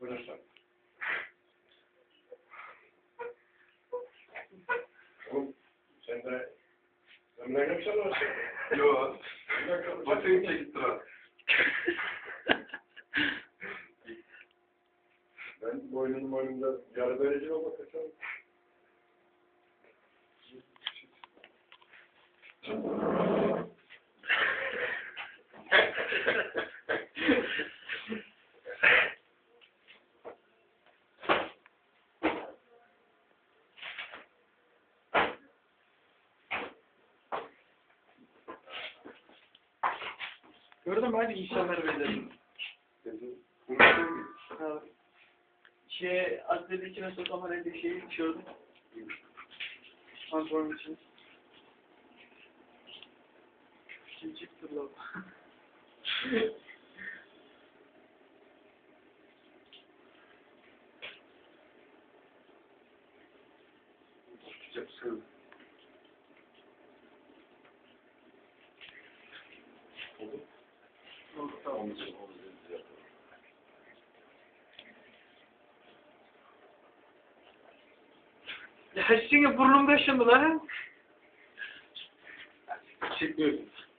Buyursun. Sen de memleket mi sanıyorsun? Yo. Batayı çektir ha. Ben boynum boynumda yarı verici olmak istiyorum. Gördün mü hadi insanları verelim. Ha. Şey, atletin içine var elde şeyi gördüm. Pantolonun içine. Kim çıktı lan? Yapacaksın. Oldu, tamam. Ya şimdi burnumda şimdi lan. Çıkmıyorsun.